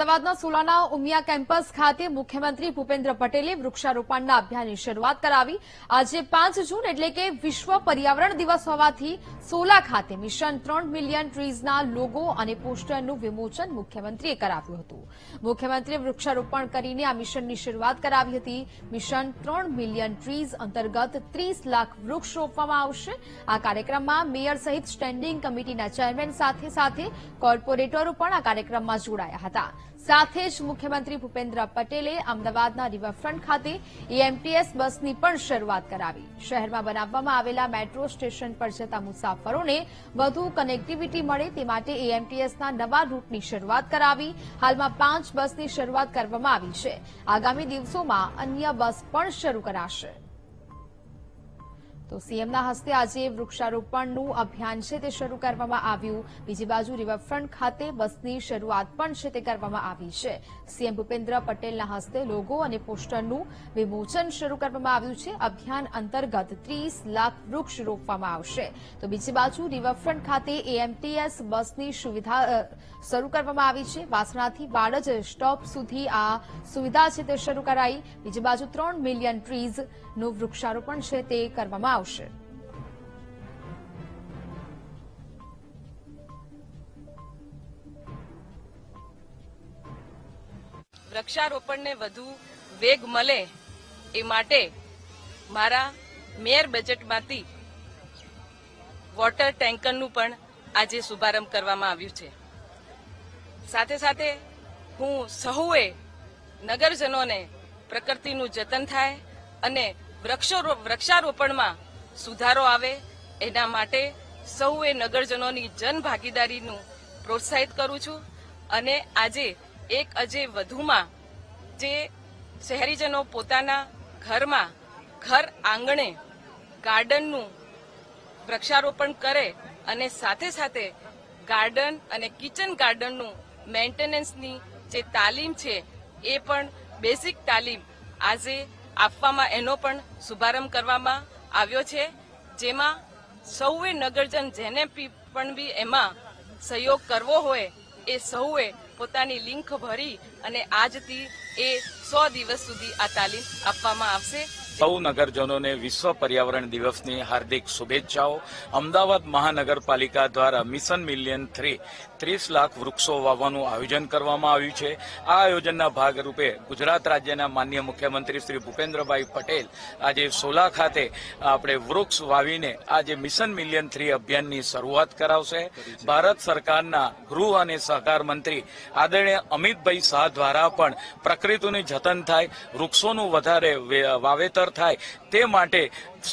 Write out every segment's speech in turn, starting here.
અમદાવાદના સોલાના ઉમિયા કેમ્પસ ખાતે મુખ્યમંત્રી ભૂપેન્દ્ર પટેલે વૃક્ષારોપણના અભિયાનની શરૂઆત કરાવી. આજે પાંચ જૂન એટલે કે વિશ્વ પર્યાવરણ દિવસ હોવાથી સોલા ખાતે મિશન ત્રણ મિલિયન ટ્રીઝના લોગો અને પોસ્ટરનું વિમોચન મુખ્યમંત્રીએ કરાવ્યું હતું. મુખ્યમંત્રીએ વૃક્ષારોપણ કરીને આ મિશનની શરૂઆત કરાવી હતી. મિશન ત્રણ મિલિયન ટ્રીઝ અંતર્ગત ત્રીસ લાખ વૃક્ષ રોપવામાં આવશે. આ કાર્યક્રમમાં મેયર સહિત સ્ટેન્ડિંગ કમિટીના ચેરમેન સાથે સાથે કોર્પોરેટરો પણ આ કાર્યક્રમમાં જોડાયા હતા. સાથે જ મુખ્યમંત્રી ભૂપેન્દ્ર પટેલે અમદાવાદના રિવરફ્રન્ટ ખાતે એએમટીએસ બસની પણ શરૂઆત કરાવી. શહેરમાં બનાવવામાં આવેલા મેટ્રો સ્ટેશન પર જતા મુસાફરોને વધુ કનેક્ટિવિટી મળે તે માટે એએમટીએસના નવા રૂટની શરૂઆત કરાવી. હાલમાં પાંચ બસની શરૂઆત કરવામાં આવી છે. આગામી દિવસોમાં અન્ય બસ પણ શરૂ કરાશે. તો સીએમના હસ્તે આજે વૃક્ષારોપણનું અભિયાન છે, તે શરૂ કરવામાં આવ્યું. બીજી બાજુ રિવરફ્રન્ટ ખાતે બસની શરૂઆત પણ છે, તે કરવામાં આવી છે. સીએમ ભૂપેન્દ્ર પટેલના હસ્તે લોગો અને પોસ્ટરનું વિમોચન શરૂ કરવામાં આવ્યું છે. અભિયાન અંતર્ગત ત્રીસ લાખ વૃક્ષ રોપવામાં આવશે. તો બીજી બાજુ રિવરફ્રન્ટ ખાતે એએમટીએસ બસની સુવિધા શરૂ કરવામાં આવી છે. વાસણાથી વાડજ સ્ટોપ સુધી આ સુવિધા છે, તે શરૂ કરાઈ. બીજી બાજુ ત્રણ મિલિયન ટ્રીઝનું વૃક્ષારોપણ છે, તે કરવામાં આવશે વૃક્ષારોપણને વધુ વેગ મળે એ માટે મારા મેયર બજેટમાંથી વોટર ટેન્કરનું પણ આજે શુભારંભ કરવામાં આવ્યું છે. સાથે સાથે હું સહુએ નગરજનોને પ્રકૃતિનું જતન થાય અને વૃક્ષો, વૃક્ષારોપણમાં સુધારો આવે એના માટે સૌએ નગરજનોની જન ભાગીદારીનું પ્રોત્સાહિત કરું છું અને આજે એક અજે વધુમાં જે શહેરીજનો પોતાના ઘરમાં ઘર આંગણે ગાર્ડનનું વૃક્ષારોપણ કરે અને સાથે સાથે ગાર્ડન અને કિચન ગાર્ડનનું મેન્ટેનન્સની જે તાલીમ છે એ પણ બેસિક તાલીમ આજે આપવામાં એનો પણ શુભારંભ કરવામાં આવ્યો છે, જેમાં સૌએ નગરજન જેને પણ બી એમાં સહયોગ કરવો હોય, એ સૌએ પોતાની લિંક ભરી અને આજથી એ સો દિવસ સુધી આ તાલીમ આપવામાં આવશે. સૌ નગરજનોને વિશ્વ પર્યાવરણ દિવસની હાર્દિક શુભેચ્છાઓ. અમદાવાદ મહાનગરપાલિકા દ્વારા મિશન મિલિયન થ્રી ત્રીસ લાખ વૃક્ષો વાવવાનું આયોજન કરવામાં આવ્યું છે. આ આયોજનના ભાગરૂપે ગુજરાત રાજ્યના માન્ય મુખ્યમંત્રી શ્રી ભૂપેન્દ્રભાઈ પટેલ આજે સોલા ખાતે આપણે વૃક્ષ વાવીને આજે મિશન મિલિયન થ્રી અભિયાનની શરૂઆત કરાવશે. ભારત સરકારના ગૃહ અને સહકાર મંત્રી આદરણીય અમિતભાઈ શાહ દ્વારા પણ પ્રકૃતિનું જતન થાય, વૃક્ષોનું વધારે વે- થાય તે માટે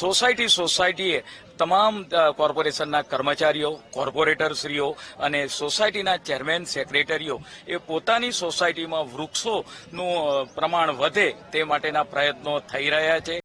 સોસાયટી સોસાયટીએ તમામ કોર્પોરેશનના કર્મચારીઓ, કોર્પોરેટરશ્રીઓ અને સોસાયટીના ચેરમેન સેક્રેટરીઓ એ પોતાની સોસાયટીમાં વૃક્ષોનું પ્રમાણ વધે તે માટેના પ્રયત્નો થઈ રહ્યા છે.